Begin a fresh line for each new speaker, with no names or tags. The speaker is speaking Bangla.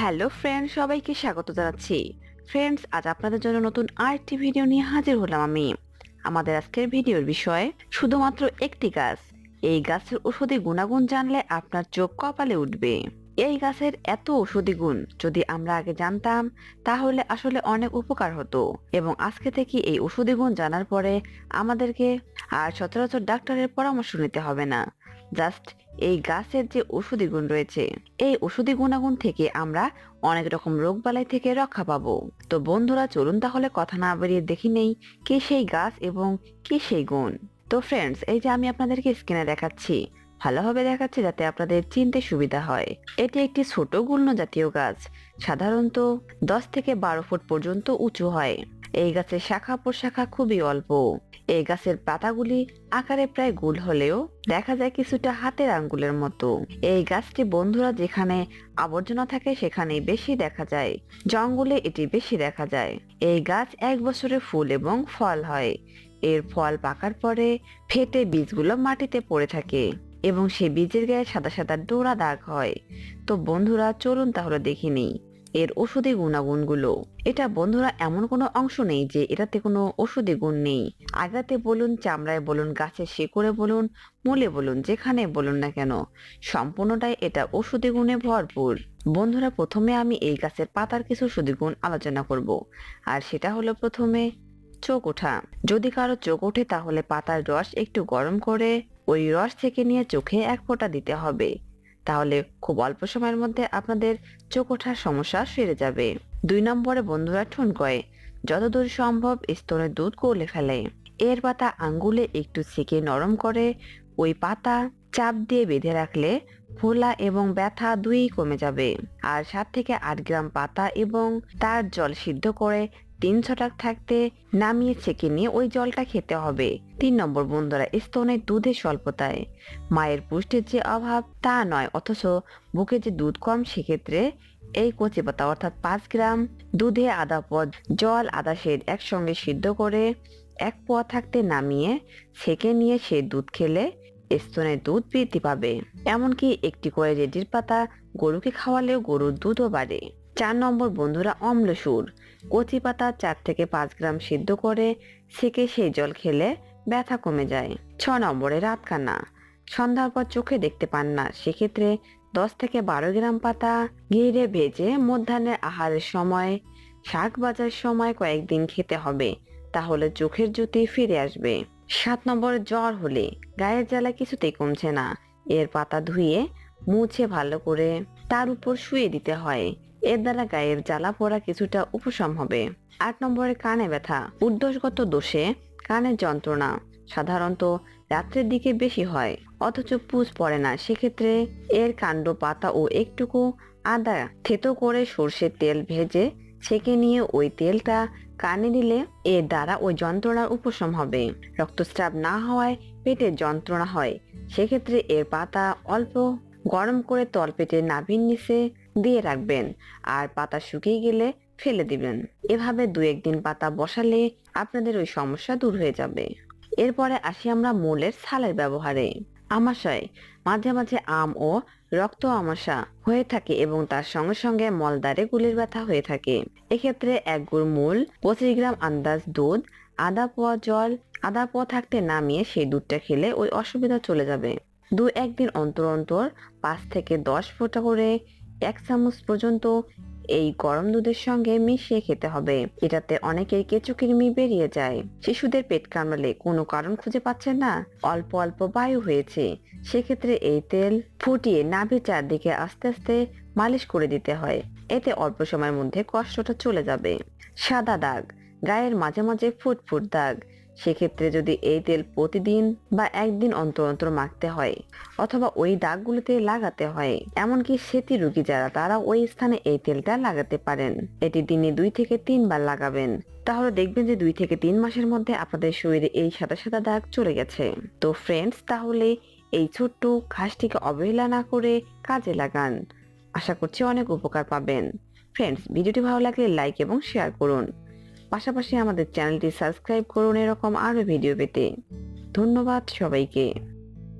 হ্যালো ফ্রেন্ডস সবাইকে স্বাগত জানাচ্ছি। ফ্রেন্ডস আজ আপনাদের জন্য নতুন আরেকটি ভিডিও নিয়ে হাজির হলাম আমি। আমাদের আজকের ভিডিওর বিষয়, শুধুমাত্র একটি গাছ। এই গাছের ঔষধি গুণাগুণ জানলে আপনার চোখ কপালে উঠবে। এই গাছের এত ঔষধি গুণ, যদি আমরা আগে জানতাম, তাহলে আসলে অনেক উপকার হতো। এবং আজকে থেকে এই ঔষধি গুণ জানার পরে আমাদেরকে আর সচরাচর ডাক্তারের পরামর্শ নিতে হবে না। জাস্ট এই গাছের যে ওষুধি গুণ রয়েছে, এই ওষুধি গুণাগুণ থেকে আমরা অনেক রকম রোগ বালাই থেকে রক্ষা পাবো। তো বন্ধুরা, চলুন তাহলে কথা না বেরিয়ে দেখি নেই কে সেই গাছ এবং কে সেই গুণ। তো ফ্রেন্ডস এই যে আমি আপনাদেরকে স্ক্রিনে দেখাচ্ছি, ভালোভাবে দেখাচ্ছি যাতে আপনাদের চিনতে সুবিধা হয়। এটি একটি ছোট গুল্ম জাতীয় গাছ, সাধারণত দশ থেকে বারো ফুট পর্যন্ত উঁচু হয়। এই গাছের শাখা প্রশাখা খুবই অল্প। এই গাছের পাতাগুলি আকারে প্রায় গোল হলেও দেখা যায় কিছুটা হাতের আঙ্গুলের মতো। এই গাছটি বন্ধুরা যেখানে আবর্জনা থাকে সেখানে বেশি দেখা যায়, জঙ্গলে এটি বেশি দেখা যায়। এই গাছ এক বছরে ফুল এবং ফল হয়। এর ফল পাকার পরে ফেটে বীজগুলো মাটিতে পড়ে থাকে এবং সেই বীজের গায়ে সাদা সাদা ডোরা দাগ হয়। তো বন্ধুরা, চলুন তাহলে দেখে নিই। এর ওষুধি গুণাগুণগুলো। এটা বন্ধুরা এমন কোনো অংশ নেই যে এটাতে কোনো ওষুধি গুণ নেই। আগাতে বলুন, চামড়ায় বলুন গাছের শেকড়ে বলুন, মূলে বলুন, যেখানে বলুন না কেন, সম্পূর্ণটাই এটা ওষুধি গুণে ভরপুর। বন্ধুরা, প্রথমে আমি এই গাছের পাতার কিছু ওষুধি গুণ আলোচনা করব। আর সেটা হলো প্রথমে চোখ ওঠা। যদি কারও চোখ ওঠে, তাহলে পাতার রস একটু গরম করে ওই রস থেকে নিয়ে চোখে এক ফোঁটা দিতে হবে। তাহলে খুব অল্প সময়ের মধ্যে আপনাদের চোখ ওঠার সমস্যা সেরে যাবে। দুই নম্বরে বন্ধুরা ঠুনকয়, যতদূর সম্ভব স্তনের দুধ গলে ফেলে। এর পাতা আঙ্গুলে একটু ছেঁকে নরম করে, ওই পাতা চাপ দিয়ে বেঁধে রাখলে ফোলা এবং ব্যথা দুই কমে যাবে। আর সাত থেকে আট গ্রাম পাতা এবং তার জল সিদ্ধ করে তিন ছটাক থাকতে নামিয়ে ছেঁকে নিয়ে ওই জলটা খেতে হবে। তিন নম্বর বন্ধুরা স্তনের দুধের স্বল্পতায়। মায়ের পুষ্টির যে অভাব তা নয়, অথচ বুকে যে দুধ কম, সেক্ষেত্রে এই কচি পাতা অর্থাৎ পাঁচ গ্রাম দুধে আধা পদ জল আদা সেদ একসঙ্গে সিদ্ধ করে এক পোয়া থাকতে নামিয়ে ছেঁকে নিয়ে সে দুধ খেলে স্তনের দুধ বৃদ্ধি পাবে। এমনকি একটি করে রেডির পাতা গরুকে খাওয়ালেও গরুর দুধও বাড়ে। চার নম্বর বন্ধুরা অম্লসুর কচি পাতা চার থেকে পাঁচ গ্রাম সিদ্ধ করে সেকে সেই জল খেলে ব্যথা কমে যায়। ছ নম্বরে রাতকানা। সন্ধ্যার পর চোখে দেখতে পান না, সেক্ষেত্রে দশ থেকে বারো গ্রাম পাতা ঘিরে ভেজে মধ্যাহ্নের আহারের সময়, শাক বাজার সময় কয়েকদিন খেতে হবে, তাহলে চোখের জ্যোতি ফিরে আসবে। সাত নম্বরে জ্বর হলে, গায়ের জ্বালা কিছুতেই কমছে না, এর পাতা ধুয়ে মুছে ভালো করে তার উপর শুয়ে দিতে হয়। এর দ্বারা গায়ের জ্বালা পোড়া কিছুটা উপশম হবে। আট নম্বরে কানে ব্যথা উর্ধ্বসগত দোষে কানের যন্ত্রণা, সাধারণত রাত্রের দিকে বেশি হয়, অথচ পুষ পড়ে না, সেক্ষেত্রে এর কাণ্ড পাতা ও একটুকু আদা থেতো করে সর্ষের তেল ভেজে ছেঁকে নিয়ে ওই তেলটা কানে দিলে এর দ্বারা ওই যন্ত্রণার উপশম হবে। রক্তস্রাব না হওয়ায় পেটের যন্ত্রণা হয়, সেক্ষেত্রে এর পাতা অল্প গরম করে তলপেটের নাভির নিচে দিয়ে রাখবেন। আর পাতা শুকিয়ে গেলে ফেলে দিবেন। এভাবে দু একদিন পাতা বসালে আপনাদের ওই সমস্যা দূর হয়ে যাবে। এরপরে আসি আমরা মূলের ছালের ব্যবহারে। আমাশয়, মাঝে মাঝে আম ও রক্ত আমাশা হয়ে থাকে এবং তার সঙ্গে সঙ্গে মলদারে গুলির ব্যথা হয়ে থাকে। এক্ষেত্রে এক গুড় মূল, পঁচিশ গ্রাম আন্দাজ দুধ আদা পোয়া জল আদা পোয়া থাকতে নামিয়ে সেই দুধটা খেলে ওই অসুবিধা চলে যাবে। দু একদিন অন্তর অন্তর পাঁচ থেকে দশ ফোঁটা করে এক চামচ পর্যন্ত এই গরম দুধের সঙ্গে মিশিয়ে খেতে হবে। এটাতে অনেকের কেঁচো কৃমি বেরিয়ে যায়। শিশুদের পেট কামড়ালে কোনো কারণ খুঁজে পাচ্ছেন না। অল্প অল্প বায়ু হয়েছে। সেক্ষেত্রে এই তেল ফুটিয়ে নাভি চারদিকে আস্তে আস্তে মালিশ করে দিতে হয়। এতে অল্প সময়ের মধ্যে কষ্টটা চলে যাবে। সাদা দাগ, গায়ের মাঝে মাঝে ফুট ফুট দাগ সেক্ষেত্রে যদি এই তেল প্রতিদিন বা একদিন অন্তর অন্তর মাখতে হয় অথবা ওই দাগগুলোতে লাগাতে হয়, এমনকি সেতি রুগী যারা, তারা ওই স্থানে এই তেলটা লাগাতে পারেন। এটি দিনে দুই থেকে তিনবার লাগাবেন। তাহলে দেখবেন যে দুই থেকে তিন মাসের মধ্যে আপনাদের শরীরে এই সাদা সাদা দাগ চলে গেছে। তো ফ্রেন্ডস তাহলে এই ছোট্ট ঘাসটিকে অবহেলা না করে কাজে লাগান। আশা করছি অনেক উপকার পাবেন। ফ্রেন্ডস ভিডিওটি ভালো লাগলে লাইক এবং শেয়ার করুন। পাশাপাশি আমাদের চ্যানেলটি সাবস্ক্রাইব করুন এরকম আরও ভিডিও পেতে। ধন্যবাদ সবাইকে।